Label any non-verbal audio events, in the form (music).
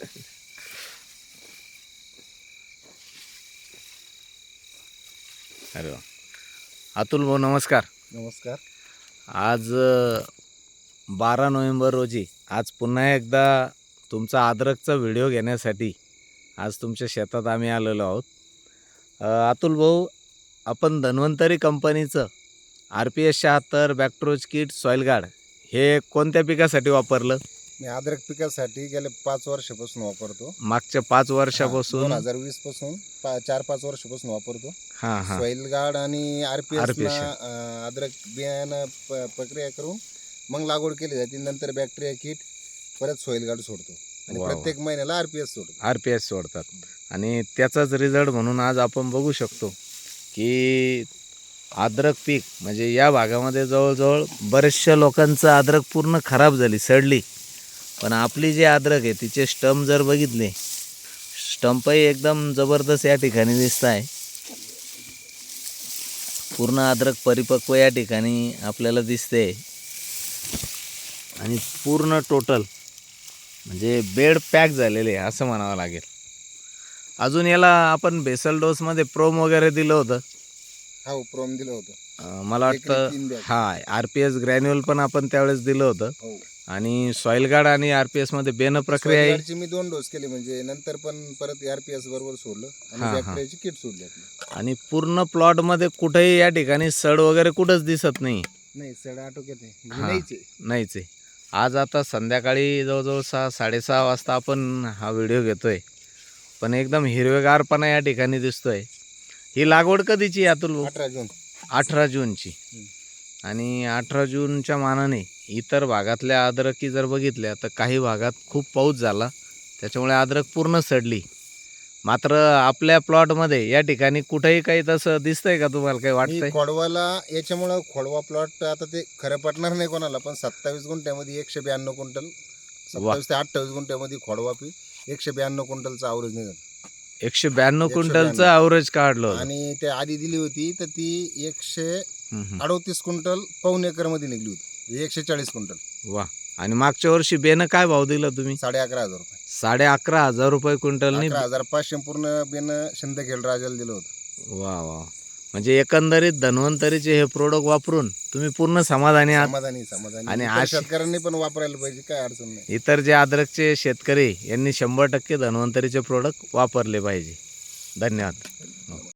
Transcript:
हो (laughs) अरे वा. अतुल भाऊ नमस्कार. नमस्कार. आज बारा नोव्हेंबर रोजी आज पुन्हा एकदा तुमचा अद्रकचा व्हिडिओ घेण्यासाठी आज तुमच्या शेतात आम्ही आलेलो आहोत. अतुल भाऊ आपण धन्वंतरी कंपनीचं आर पी एस शहात्तर बॅक्ट्रोज किट सॉईल गार्ड हे कोणत्या पिकासाठी वापरलं? मी अद्रक पिकासाठी गेले पाच वर्षापासून वापरतो. मागच्या पाच वर्षापासून? दोन हजार वीसपासून पा- चार पाच वर्षापासून वापरतो. हां हां. सॉइल गार्ड आणि आरपीएस RPS. अद्रक बियाणं प- प्रक्रिया करून मग लागवड केली जाते. नंतर बॅक्टेरिया किट परत सॉइल गार्ड सोडतो. आणि वा वा. प्रत्येक महिन्याला आरपीएस सोडतो. आर पी एस सोडतात. आणि त्याचाच रिझल्ट म्हणून आज आपण बघू शकतो की अद्रक पीक म्हणजे या भागामध्ये जवळजवळ बऱ्याचशा लोकांचं अद्रक पूर्ण खराब झाली सडली. पण आपली जी अद्रक आहे तिचे स्टंप जर बघितले स्टंपही एकदम जबरदस्त या ठिकाणी दिसत आहे. पूर्ण अद्रक परिपक्व या ठिकाणी आपल्याला दिसते. आणि पूर्ण टोटल म्हणजे बेड पॅक झालेले असं म्हणावं लागेल. अजून याला आपण बेसल डोसमध्ये प्रोम वगैरे दिलं होतं. हो प्रोम दिलं होतं. मला वाटतं. हा आर पी एस ग्रॅन्युअल पण आपण त्यावेळेस दिलं होतं. हो. आणि सॉईल गार्ड आणि आर पी एसमध्ये बेन प्रक्रिया Soil आहे. guard ची मी दोन डोस केले म्हणजे नंतर पण परत आरपीएस बरोबर सोडलं हा, हा. आणि बॅक्टेरियाची किट सोडली आपली. आणि पूर्ण प्लॉटमध्ये कुठेही या ठिकाणी सड वगैरे कुठंच दिसत नाही. नाही सड आटोक्यात. म्हणजे नाहीच आहे. नाहीच आहे. आज आता संध्याकाळी जवळजवळ सहा साडेसहा वाजता आपण हा व्हिडिओ घेतोय. पण एकदम हिरवेगारपणा या ठिकाणी दिसतोय. ही लागवड कधीची आहे अतुल भाऊ? अठरा जून. अठरा जूनची. आणि अठरा जूनच्या मानाने इतर भागातल्या अद्रकी जर बघितल्या तर काही भागात खूप पाऊस झाला त्याच्यामुळे अद्रक पूर्ण सडली मात्र आपल्या प्लॉटमध्ये या ठिकाणी कुठेही काही तसं दिसतंय का तुम्हाला काही मी वाटतंय खोडवाला याच्यामुळं खोडवा प्लॉट आता ते खरं पटणार नाही कोणाला पण सत्तावीस गुंठ्यामध्ये एकशे ब्याण्णव क्विंटल सत्तावीस ते अठ्ठावीस गुंठ्यामध्ये खोडवा पीक एकशे ब्याण्णव क्विंटलचा आवरेज निघाल एकशे ब्याण्णव क्विंटलचं. ॲव्हरेज काढलं. आणि ते आधी दिली होती तर ती एकशे. अडोतीस क्विंटल पाऊन एकरमध्ये निघली होती. एकशे चाळीस क्विंटल. वा. आणि मागच्या वर्षी बेनं काय भाव दिला तुम्ही? साडे अकरा हजार रुपये. साडे अकरा हजार रुपये क्विंटलनी अकरा हजार पाचशे पूर्ण बेन शिंदखेड राजाला दिलं होतं. वा वा म्हणजे एकंदरीत धन्वंतरीचे हे प्रोडक्ट वापरून तुम्ही पूर्ण समाधानी आहात. समाधानी समाधानी. आणि इतर शेतकऱ्यांनी पण वापरायला पाहिजे काय अडचण नाही. इतर जे अद्रकचे शेतकरी यांनी शंभर टक्के धन्वंतरीचे प्रोडक्ट वापरले पाहिजे. धन्यवाद.